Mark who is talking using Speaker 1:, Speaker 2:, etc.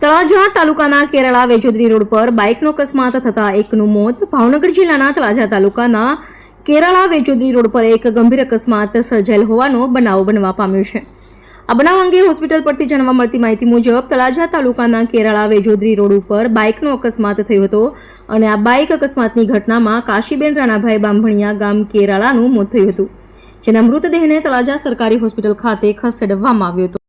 Speaker 1: તળાજા તાલુકાના કેરળા વેજોદરી રોડ પર બાઇકનો અકસ્માત થતાં એકનું મોત. ભાવનગર જિલ્લાના તળાજા તાલુકાના કેરળા વેજોદરી રોડ પર એક ગંભીર અકસ્માત સર્જાયેલ હોવાનો બનાવ બનવા પામ્યો છે. આ બનાવ અંગે હોસ્પિટલ પરથી જાણવા મળતી માહિતી મુજબ તળાજા તાલુકાના કેરળા વેજોદરી રોડ ઉપર બાઇકનો અકસ્માત થયો હતો અને આ બાઇક અકસ્માતની ઘટનામાં કાશીબેન રાણાભાઈ બાંભણિયા ગામ કેરાળાનું મોત થયું હતું, જેના મૃતદેહને તળાજા સરકારી હોસ્પિટલ ખાતે ખસેડવામાં આવ્યો હતો.